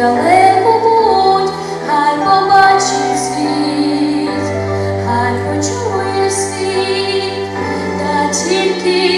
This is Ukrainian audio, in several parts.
далеко будь, хай побачить світ, хай почує світ, та тільки.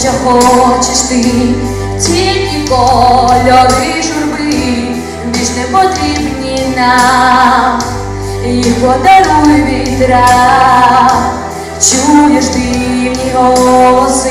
Що хочеш ти, тільки кольори журби, більш не потрібні нам, їх подаруй вітра, чуєш дивні голоси,